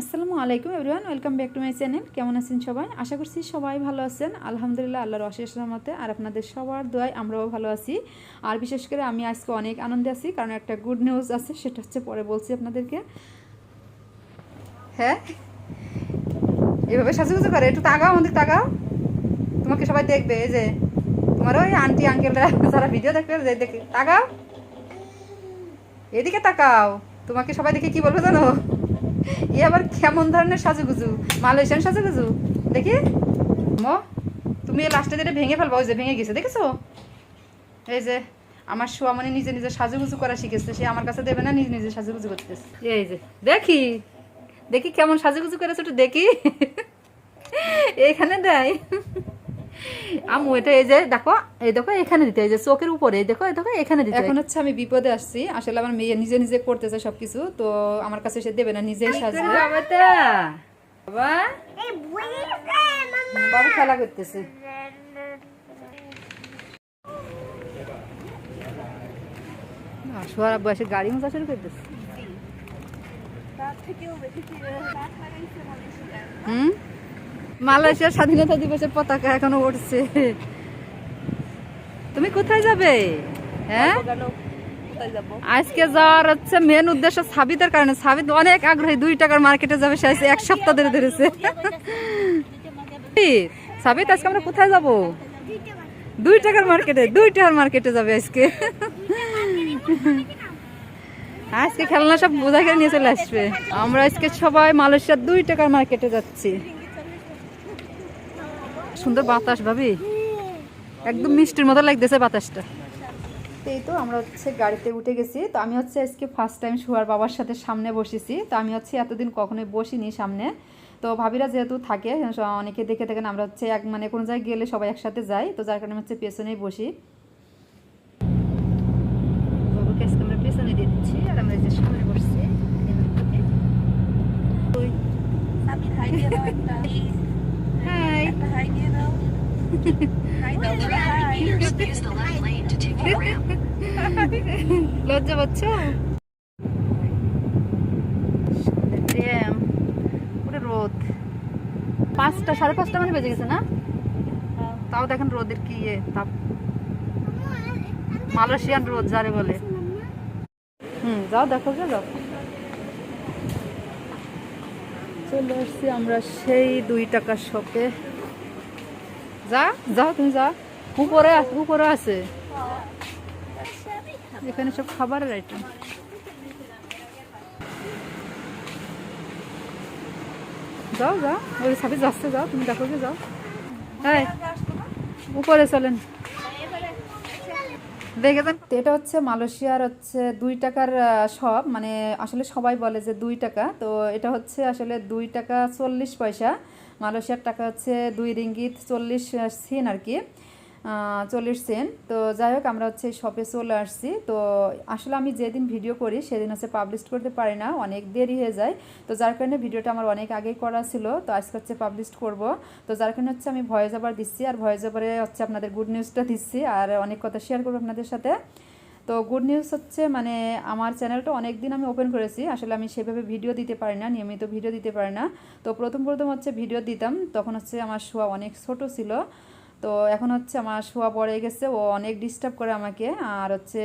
আসসালামু আলাইকুম everyone, welcome back to my channel. কেমন আছেন সবাই? আশা করছি সবাই ভালো আছেন। আলহামদুলিল্লাহ, আল্লাহর অশেষ রহমতে আর আপনাদের সবার দোয়ায় আমরাও ভালো আছি। আর বিশেষ করে আমি আজকে অনেক আনন্দে আছি, কারণ একটা গুড নিউজ আছে, সেটা হচ্ছে পরে বলছি আপনাদেরকে। হ্যাঁ? এভাবে সাজুগুজু করে, একটু তাকাও আমাদের তাকাও। তোমাকে সবাই দেখবে, এই যে, তোমার ওই আন্টি আঙ্কেলরা যারা ভিডিও দেখবে দেখে, তাকাও। এদিকে তাকাও। তোমাকে সবাই দেখে কি বলবে জানো? এ আবার কেমন ধরনের সাজুগুজু? মালয়েশিয়ান সাজুগুজু? দেখি। ম, তুমি লাস্টে যেটা ভেঙে ফেলবা, ওই যে ভেঙে গেছে, দেখেছ? এই যে, আমার শোয়া মানে নিজে নিজে সাজুগুজু করা শিখেছে, সে আমার কাছে দেবে না, নিজে নিজে সাজুগুজু করতেছে। এই যে, দেখি। দেখি কেমন সাজুগুজু করেছে, একটু দেখি। এখানে দেয়। আমু এটা এই যে দেখো এই দেখো এখানে দিতে এই যে চোখের উপরে এই দেখো এই দেখো এখানে দিতে। এখন হচ্ছে আমি বিপদে আসছি আসলে আমার মেয়ে নিজে নিজে করতেছে সবকিছু তো আমার কাছে সে দেবে না নিজেই সাজবে। বাবা। বাবু খেলা করতেছে। শোয়ার বয়সে গাড়ি মজা শুরু করতেছে। হুম? মালয়েশিয়ার স্বাধীনতা দিবসের পতাকা এখনও উঠছে। তুমি কোথায় যাবে? হ্যাঁ? আজকে যাওয়ার হচ্ছে মেন উদ্দেশ্য সাবিতের কারণে। সাবিত অনেক আগ্রহী, দুই টাকার মার্কেটে যাবে, সে এক সপ্তাহ ধরে ধরেছে। সাবিত, আজকে আমরা কোথায় যাব? দুই টাকার মার্কেটে, দুই টাকার মার্কেটে যাবে আজকে। আজকে খেলনা সব বোঝা করে নিয়ে চলে আসবে। আমরা আজকে সবাই মালয়েশিয়ার দুই টাকার মার্কেটে যাচ্ছি। সুন্দর বাতাস ভাবি। একদম মিষ্টির মতো লাগতেছে বাতাসটা। এই তো আমরা হচ্ছে গাড়িতে উঠে গেছি। তো আমি হচ্ছে আজকে ফার্স্ট টাইম শুয়ার বাবার সাথে সামনে বসেছি। তো আমি হচ্ছে এতদিন কখনোই বসিনি সামনে। তো ভাবিরা যেহেতু থাকে অনেকে দেখে থাকেন আমরা হচ্ছে এক মানে কোনো জায়গায় গেলে সবাই একসাথে যাই। তো যার কারণে হচ্ছে পেছনেই বসি। বাবুকে আজকে আমরা পেছনে দিয়ে দিচ্ছি আর আমরা যে সামনে বসছি। Hi Use the left lane to take the ramp. লজ্জা পাচ্ছ রোদ পাঁচটা সাড়ে পাঁচটা মানে বেজে গেছে না? তাও দেখেন রোদের কি ইয়ে তাপ। মালয়েশিয়ান রোদ যারে বলে। হুম যাও দেখো গে যাও। চলে আসছি আমরা সেই দুই টাকার শপে। যা যাও তুমি যা উপরে আছে উপরে আছে এখানে সব খাবারের আইটেম যাও যাও ওই সাথে যাচ্ছে যাও তুমি দেখো যাও হ্যাঁ উপরে চলেন এটা হচ্ছে মালয়েশিয়ার হচ্ছে দুই টাকার সব মানে আসলে সবাই বলে যে দুই টাকা। তো এটা হচ্ছে আসলে দুই টাকা চল্লিশ পয়সা, মালয়েশিয়ার টাকা হচ্ছে দুই রিঙ্গিত চল্লিশ সিন আর কি। চল্লিশ সেন্ট তো যাই হোক, আমরা হচ্ছে শপে চলে আসছি। তো আসলে আমি যেদিন ভিডিও করি, সেদিন হচ্ছে পাবলিশ করতে পারি না। অনেক দেরি হয়ে যায়। তো যার কারণে ভিডিওটা আমার অনেক আগেই করা ছিল। তো আজকে হচ্ছে পাবলিশ করব। তো যার কারণে হচ্ছে আমি ভয়েস ওভার দিচ্ছি। আর ভয়েস ওভারে হচ্ছে আপনাদের গুড নিউজটা দিচ্ছি। আর অনেক কথা শেয়ার করব আপনাদের সাথে। তো গুড নিউজ হচ্ছে মানে আমার চ্যানেলটা অনেক দিন আমি ওপেন করেছি। আসলে আমি সেভাবে ভিডিও দিতে পারি না, নিয়মিত ভিডিও দিতে পারি না। তো প্রথম প্রথম হচ্ছে ভিডিও দিতাম। তখন হচ্ছে আমার শোয়া অনেক ছোট ছিল। তো এখন হচ্ছে আমার শোয়া পড়ে গেছে, ও অনেক ডিস্টার্ব করে আমাকে। আর হচ্ছে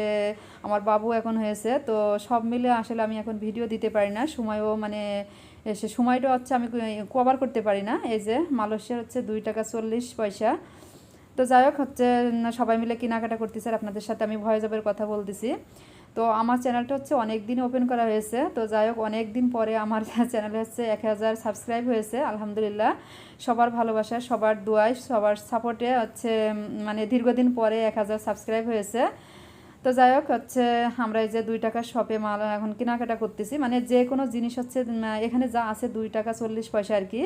আমার বাবু এখন হয়েছে, তো সব মিলে আসলে আমি এখন ভিডিও দিতে পারি না। সময়ও মানে সে সময়টা হচ্ছে আমি কভার করতে পারি না। এই যে মালয়েশিয়ার হচ্ছে দুই টাকা চল্লিশ পয়সা। তো যাই হোক হচ্ছে, সবাই মিলে কেনাকাটা করতেছে আর আপনাদের সাথে আমি ভয়েস ওভার কথা বলতেছি। তো আমার চ্যানেলটা হচ্ছে অনেক দিন ওপেন করা হয়েছে। তো যাই হোক অনেক দিন পরে আমার চ্যানেলে হচ্ছে এক হাজার সাবস্ক্রাইব হয়েছে, আলহামদুলিল্লাহ। সবার ভালোবাসা, সবার দোয়ায় সবার সাপোর্টে হচ্ছে মানে দীর্ঘদিন পরে এক হাজার সাবস্ক্রাইব হয়েছে। তো যাই হোক, হচ্ছে আমরা এই যে দুই টাকার শপে মাল এখন কেনাকাটা করতেছি। মানে যে কোনো জিনিস হচ্ছে এখানে যা আছে দুই টাকা চল্লিশ পয়সা আর কি।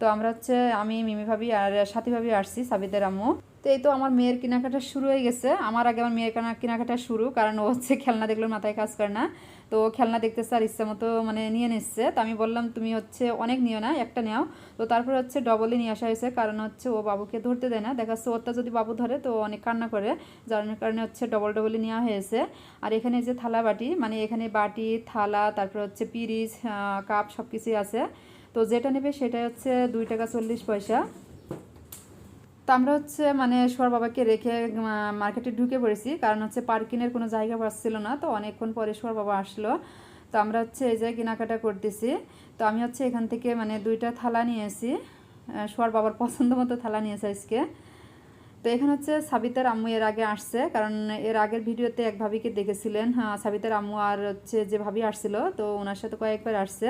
তো আমরা হচ্ছে, আমি, মিমি ভাবি আর সাথী ভাবি আসছি, সাবিদের আম্মু। তো এই তো আমার মেয়ের কেনাকাটা শুরু হয়ে গেছে। আমার আগে আমার মেয়ের কেনা কেনাকাটা শুরু, কারণ ও হচ্ছে খেলনা দেখলে মাথায় কাজ করে না। তো খেলনা দেখতেছে আর ইচ্ছা মতো মানে নিয়ে নিচ্ছে। তো আমি বললাম, তুমি হচ্ছে অনেক নিও না, একটা নেও। তো তারপর হচ্ছে ডবলই নিয়ে আসা হয়েছে, কারণ হচ্ছে ও বাবুকে ধরতে দেয় না। দেখা ওরটা যদি বাবু ধরে, তো অনেক কান্না করে, যার কারণে হচ্ছে ডবল ডবলই নেওয়া হয়েছে। আর এখানে যে থালা বাটি মানে এখানে বাটি, থালা, তারপর হচ্ছে পিরিচ কাপ সব কিছুই আছে। তো যেটা নেবে সেটা হচ্ছে দুই টাকা চল্লিশ পয়সা। তো আমরা হচ্ছে মানে সোয়ার বাবাকে রেখে মার্কেটে ঢুকে পড়েছি। কারণ হচ্ছে পার্কিংয়ের কোনো জায়গা পাচ্ছিল না, তো অনেকক্ষণ পরে সোয়ার বাবা আসলো। তো আমরা হচ্ছে এই যে কেনাকাটা করতেছি। তো আমি হচ্ছে এখান থেকে মানে দুইটা থালা নিয়েছি। সোয়ার বাবার পছন্দ মতো থালা নিয়েছে আজকে। তো এখানে হচ্ছে সাবিতার আম্মু এর আগে আসছে। কারণ এর আগের ভিডিওতে এক ভাবিকে দেখেছিলেন। হ্যাঁ সাবিতার আম্মু আর হচ্ছে যে ভাবি আসছিল, তো ওনার সাথে কয়েকবার আসছে।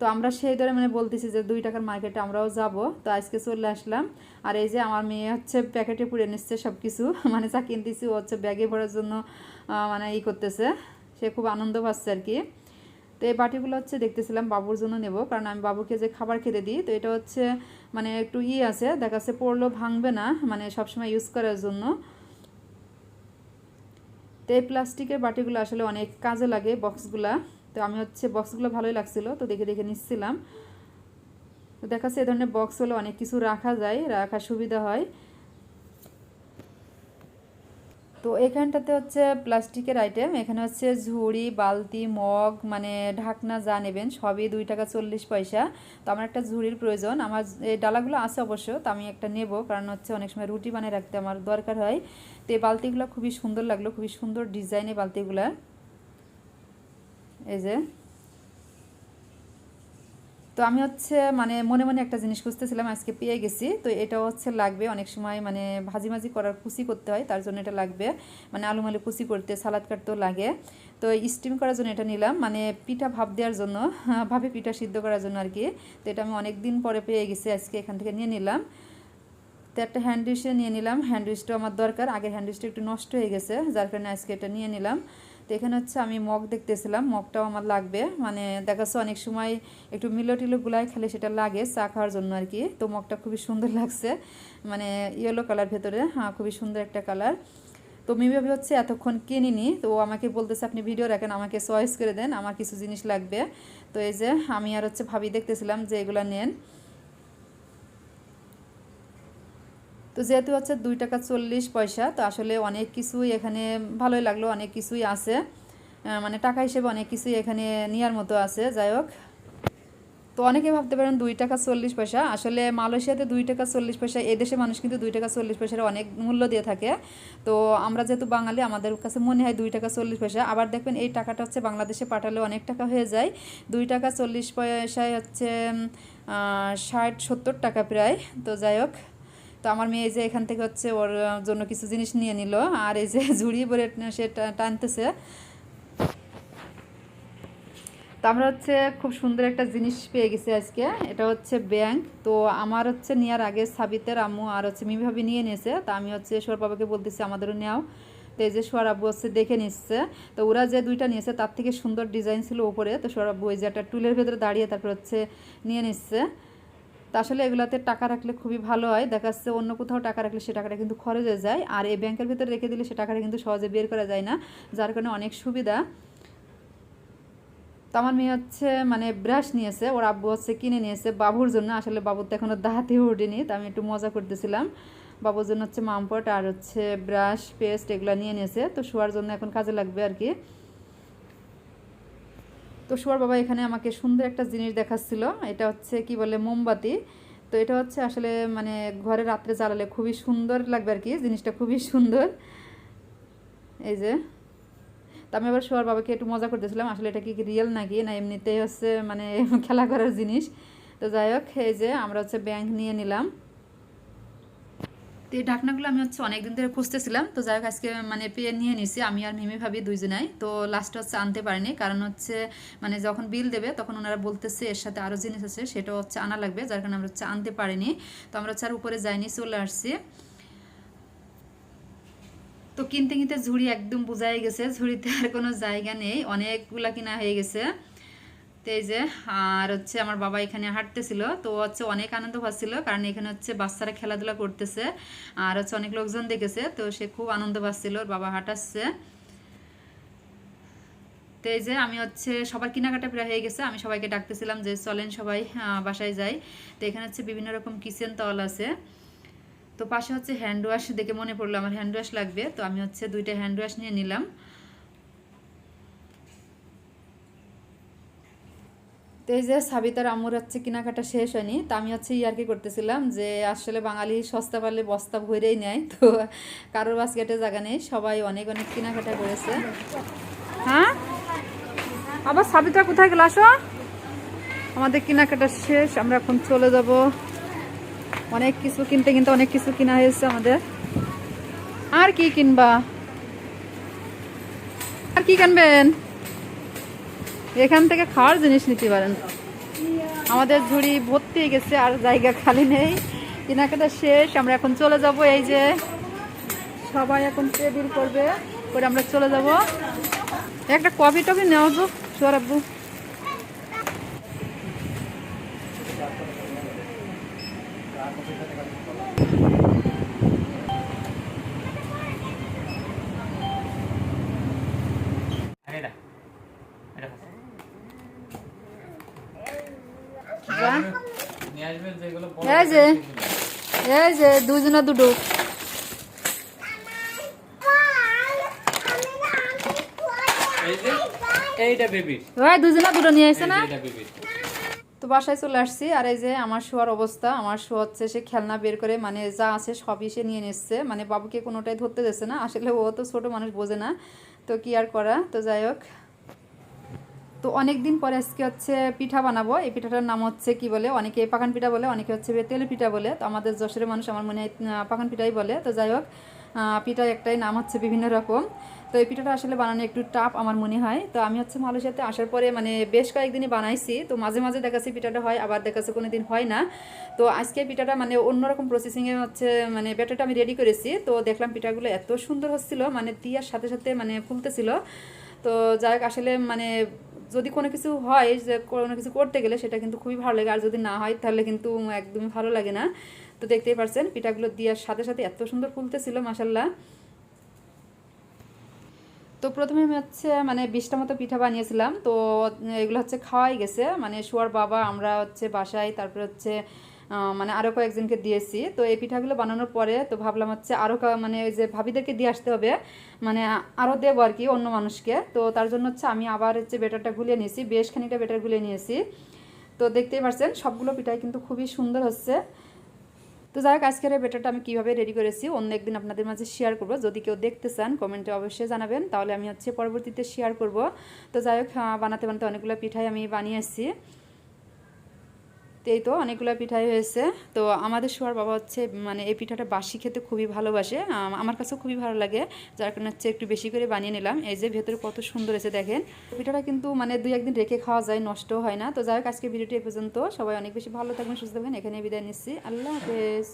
তো আমরা সেই ধরে মানে বলতেছি যে দুই টাকার মার্কেটে আমরাও যাব। তো আজকে চলে আসলাম। আর এই যে আমার মেয়ে হচ্ছে প্যাকেটে পুড়ে নিচ্ছে সব কিছু মানে যা কিনতেছি ও হচ্ছে ব্যাগে ভরার জন্য মানে ই করতেছে। সে খুব আনন্দ পাচ্ছে আর কি। তো এই বাটিগুলো হচ্ছে দেখতেছিলাম বাবুর জন্য নেব। কারণ আমি বাবুকে যে খাবার খেতে দিই, তো এটা হচ্ছে মানে একটু ই আছে। দেখা যাচ্ছে পড়লেও ভাঙবে না মানে সবসময় ইউজ করার জন্য। তো এই প্লাস্টিকের বাটিগুলো আসলে অনেক কাজে লাগে বক্সগুলা তো আমি হচ্ছে বক্সগুলো ভালোই লাগছিল, তো দেখে দেখে নিচ্ছিলাম। তো দেখা যাচ্ছে এই ধরনের বক্স হলে অনেক কিছু রাখা যায়, রাখার সুবিধা হয়। তো এখানটাতে হচ্ছে প্লাস্টিকের আইটেম এখানে হচ্ছে ঝুড়ি, বালতি, মগ মানে ঢাকনা যা নেবেন, সবই দুই টাকা চল্লিশ পয়সা। তো আমার একটা ঝুড়ির প্রয়োজন, আমার এই ডালাগুলো আছে অবশ্য, তো আমি একটা নেব, কারণ হচ্ছে অনেক সময় রুটি বানিয়ে রাখতে আমার দরকার হয়। তো এই বালতিগুলো খুবই সুন্দর লাগল, খুবই সুন্দর ডিজাইনের বালতিগুলো। এই যে। তো আমি হচ্ছে মানে মনে মনে একটা জিনিস খুঁজতেছিলাম, আজকে পেয়ে গেছি। তো এটা হচ্ছে লাগবে, অনেক সময় মানে ভাজি ভাজি করার কুচি করতে হয়, তার জন্য এটা লাগবে। মানে আলু মালু কুচি করতে, সালাদ কাটতেও লাগে। তো স্টিম করার জন্য এটা নিলাম মানে পিঠা ভাপ দেওয়ার জন্য ভাবে পিঠা সিদ্ধ করার জন্য আর কি। তো এটা আমি অনেক দিন পরে পেয়ে গেছি, আজকে এখান থেকে নিয়ে নিলাম। তো একটা হ্যান্ড ডিশে নিয়ে নিলাম হ্যান্ড ডিশটা আমার দরকার, আগের হ্যান্ড ডিশটা একটু নষ্ট হয়ে গেছে, যার কারণে আজকে এটা নিয়ে নিলাম। তো এখানে হচ্ছে আমি মগ দেখতেছিলাম, মগটাও আমার লাগবে। মানে দেখা যাচ্ছে অনেক সময় একটু মিলো টিলো গুলাই খেলে সেটা লাগে চা খাওয়ার জন্য আর কি। তো মগটা খুবই সুন্দর লাগছে। মানে ইয়েলো কালার ভেতরে হ্যাঁ খুবই সুন্দর একটা কালার তো মিমি হচ্ছে এতক্ষণ কিনিনি তো আমাকে বলতেছে, আপনি ভিডিও রাখেন, আমাকে চয়েস করে দেন, আমার কিছু জিনিস লাগবে। তো এই যে আমি আর হচ্ছে ভাবি দেখতেছিলাম যে এগুলো নেন। তো যেহেতু হচ্ছে দুই টাকা চল্লিশ পয়সা, তো আসলে অনেক কিছুই এখানে ভালোই লাগল, অনেক কিছুই আছে। মানে টাকা হিসেবে অনেক কিছুই এখানে নেওয়ার মতো আছে, যাই হোক। তো অনেকে ভাবতে পারেন দুই টাকা চল্লিশ পয়সা, আসলে মালয়েশিয়াতে দুই টাকা চল্লিশ পয়সা, এই দেশে মানুষ কিন্তু দুই টাকা চল্লিশ পয়সার অনেক মূল্য দিয়ে থাকে। তো আমরা যেহেতু বাঙালি, আমাদের কাছে মনে হয় দুই টাকা চল্লিশ পয়সা। আবার দেখবেন এই টাকাটা হচ্ছে বাংলাদেশে পাঠালে অনেক টাকা হয়ে যায়। দুই টাকা চল্লিশ পয়সায় হচ্ছে ষাট সত্তর টাকা প্রায়। তো যাই হোক। তো আমার মেয়ে যে এখান থেকে হচ্ছে ওর জন্য কিছু জিনিস নিয়ে নিল, আর এই যে ঝুড়ি ভরে সে টানতেছে। তো আমরা হচ্ছে খুব সুন্দর একটা জিনিস পেয়ে গেছি আজকে, এটা হচ্ছে ব্যাংক। তো আমার হচ্ছে নেওয়ার আগে সাবিতের আম্মু আর হচ্ছে মিমি ভাবি নিয়ে নিয়েছে, তো আমি হচ্ছে সোর বাবাকে বলতেছি, আমাদেরও নেও। তো এই যে সোয়ার আব্বু হচ্ছে দেখে নিচ্ছে। তো ওরা যে দুইটা নিয়েছে, তার থেকে সুন্দর ডিজাইন ছিল ওপরে তো সোয়ার আব্বু ওই যে একটা টুলের ভেতরে দাঁড়িয়ে তারপর হচ্ছে নিয়ে নিচ্ছে। তা আসলে এগুলাতে টাকা রাখলে খুবই ভালো হয়। দেখা যাচ্ছে অন্য কোথাও টাকা রাখলে সে টাকাটা কিন্তু খরচ হয়ে যায়। আর এই ব্যাংকের ভিতরে রেখে দিলে সে টাকাটা কিন্তু সহজে বের করা যায় না, যার কারণে অনেক সুবিধা। তো আমার মেয়ে হচ্ছে মানে ব্রাশ নিয়েছে, ওর আব্বু হচ্ছে কিনে নিয়েছে বাবুর জন্য। আসলে বাবুর তো এখনও দাঁতেও ওঠেনি তো আমি একটু মজা করতেছিলাম। বাবুর জন্য হচ্ছে মামপট আর হচ্ছে ব্রাশ, পেস্ট এগুলো নিয়ে নিয়েছে। তো শোয়ার জন্য এখন কাজে লাগবে আর কি। তো শোয়ার বাবা এখানে আমাকে সুন্দর একটা জিনিস দেখাচ্ছিল। এটা হচ্ছে কি বলে মোমবাতি। তো এটা হচ্ছে আসলে মানে ঘরে রাত্রে জ্বালালে খুবই সুন্দর লাগবে আর কি, জিনিসটা খুবই সুন্দর। এই যে। তো আমি আবার শোয়ার বাবাকে একটু মজা করতেছিলাম আসলে এটা কি রিয়েল নাকি না এমনিতেই হচ্ছে মানে খেলা করার জিনিস। তো যাই হোক, এই যে আমরা হচ্ছে ব্যাংক নিয়ে নিলাম। তো এই ঢাকনাগুলো আমি হচ্ছে অনেকদিন ধরে খুঁজতেছিলাম। তো যাই হোক, আজকে মানে পেয়ে নিয়ে নিছি। আমি আর মিমি ভাবি দুইজনাই। তো লাস্টে হচ্ছে আনতে পারিনি। কারণ হচ্ছে মানে যখন বিল দেবে, তখন ওনারা বলতেছে এর সাথে আরও জিনিস আছে সেটা হচ্ছে আনা লাগবে। যার কারণে আমরা হচ্ছে আনতে পারিনি। তো আমরা হচ্ছে আর উপরে যাইনি, চলে আসছি। তো কিনতে কিনতে ঝুড়ি একদম বোঝাই গেছে। ঝুড়িতে আর কোনো জায়গা নেই। অনেকগুলা কিনা হয়ে গেছে। তো এই যে, আর হচ্ছে আমার বাবা এখানে হাঁটতেছিল, তো হচ্ছে অনেক আনন্দ পাচ্ছিল, কারণ এখানে হচ্ছে বাচ্চারা খেলাধুলা করতেছে, আর হচ্ছে অনেক লোকজন দেখেছে, তো সে খুব আনন্দ পাচ্ছিল, ওর বাবা হাঁটাচ্ছে। তো এই যে আমি হচ্ছে, সবার কেনাকাটা প্রায় হয়ে গেছে, আমি সবাইকে ডাকতেছিলাম যে, চলেন সবাই বাসায় যাই। তো এখানে হচ্ছে বিভিন্ন রকম কিচেন তল আছে। তো পাশে হচ্ছে হ্যান্ড ওয়াশ দেখে মনে পড়ল, আমার হ্যান্ড ওয়াশ লাগবে, তো আমি হচ্ছে দুইটা হ্যান্ড ওয়াশ নিয়ে নিলাম। তো এই যে সাবিতার আম্মুর হচ্ছে কেনাকাটা শেষ হয়নি, তা আমি হচ্ছে ইয়ার্কি করতেছিলাম যে আসলে বাঙালি সস্তা পারলে বস্তা ভরেই নেয়, তো কারোর বাস্কেটে জায়গা নেই, সবাই অনেক অনেক কেনাকাটা করেছে। হ্যাঁ? আবার সাবিতা কোথায় গেল? আসো। আমাদের কেনাকাটা শেষ, আমরা এখন চলে যাব। অনেক কিছু কিনতে কিনতে অনেক কিছু কিনা হয়েছে আমাদের। আর কি কিনবা? আর কি কিনবেন? এখান থেকে খাওয়ার জিনিস নিতে পারেন। আমাদের ঝুড়ি ভর্তি গেছে, আর জায়গা খালি নেই। কেনাকাটা শেষ, আমরা এখন চলে যাব এই যে সবাই এখন টেবিল করবে করে আমরা চলে যাব। একটা কফি টফি নেওয়া তো সোয়ার আব্বু এটা এটা যা। নিয়ে আসবেন যেগুলো বড় এই যে এই যে দুজনা দুটো। দুজনা নিয়ে না? তো বাসায় চলে আসছি আর এই যে আমার শোয়ার অবস্থা। আমার শো হচ্ছে সে খেলনা বের করে মানে যা আছে সবই সে নিয়ে নিচ্ছে। মানে বাবুকে কোনোটাই ধরতে দিচ্ছে না। আসলে ও তো ছোট মানুষ বোঝে না। তো কি আর করা? তো যাই হোক। তো অনেক দিন পরে আজকে হচ্ছে পিঠা বানাবো। এই পিঠাটার নাম হচ্ছে কি বলে? অনেকে পাকান পিঠা বলে, অনেকে হচ্ছে তেল পিঠা বলে। তো আমাদের যশোরের মানুষ আমার মনে হয় পাকান পিঠাই বলে। তো যাই হোক পিঠা একটাই নাম হচ্ছে বিভিন্ন রকম। তো এই পিঠাটা আসলে বানানো একটু টাফ আমার মনে হয়। তো আমি হচ্ছে মালয়েশিয়াতে আসার পরে মানে বেশ কয়েকদিনই বানাইছি। তো মাঝে মাঝে দেখাচ্ছি পিঠাটা হয়, আবার দেখাচ্ছে কোনো দিন হয় না। তো আজকে পিঠাটা মানে অন্যরকম প্রসেসিংয়ে হচ্ছে মানে ব্যাটারটা আমি রেডি করেছি। তো দেখলাম পিঠাগুলো এত সুন্দর হচ্ছিল মানে দিয়ার সাথে সাথে মানে ফুলতেছিল। তো যাই আসলে মানে যদি কোনো কিছু হয়, যে কোনো কিছু করতে গেলে সেটা কিন্তু খুবই ভালো লাগে। আর যদি না হয়, তাহলে কিন্তু একদমই ভালো লাগে না। তো দেখতেই পারছেন, পিঠাগুলো দেওয়ার সাথে সাথে এত সুন্দর ফুলতেছিল মাসাল্লাহ তো প্রথমে আমি হচ্ছে মানে বিশটা মতো পিঠা বানিয়েছিলাম। তো এগুলো হচ্ছে খাওয়াই গেছে। মানে শোয়ার বাবা, আমরা হচ্ছে বাসায়, তারপরে হচ্ছে মানে আরও কয়েকজনকে দিয়েছি। তো এই পিঠাগুলো বানানোর পরে তো ভাবলাম হচ্ছে আরও মানে ওই যে ভাবিদেরকে দিয়ে আসতে হবে মানে আরও দেবো আর কি অন্য মানুষকে। তো তার জন্য হচ্ছে আমি আবার হচ্ছে বেটারটা গুলিয়ে নিয়েছি, বেশ খানিকটা বেটার গুলিয়ে নিয়েছি। তো দেখতেই পারছেন, সবগুলো পিঠাই কিন্তু খুবই সুন্দর হচ্ছে। তো যাই হোক, আজকের এই বেটারটা আমি কীভাবে রেডি করেছি, অন্য একদিন আপনাদের মাঝে শেয়ার করব। যদি কেউ দেখতে চান কমেন্টে অবশ্যই জানাবেন। তাহলে আমি হচ্ছে পরবর্তীতে শেয়ার করব। তো যাই হোক বানাতে বানাতে অনেকগুলো পিঠাই আমি বানিয়ে এসেছি তো এই তো অনেকগুলো পিঠাই হয়েছে। তো আমাদের শোয়ার বাবা হচ্ছে মানে এই পিঠাটা বাসি খেতে খুবই ভালোবাসে। আমার কাছেও খুবই ভালো লাগে। যার কারণে হচ্ছে একটু বেশি করে বানিয়ে নিলাম। এই যে ভেতরে কত সুন্দর এসে দেখেন। পিঠাটা কিন্তু মানে দুই একদিন রেখে খাওয়া যায় নষ্ট হয় না। তো যাই হোক আজকে ভিডিওটি এ পর্যন্ত। সবাই অনেক বেশি ভালো থাকবেন, সুস্থ থাকবেন। এখানে বিদায় নিচ্ছি। আল্লাহ হাফেজ।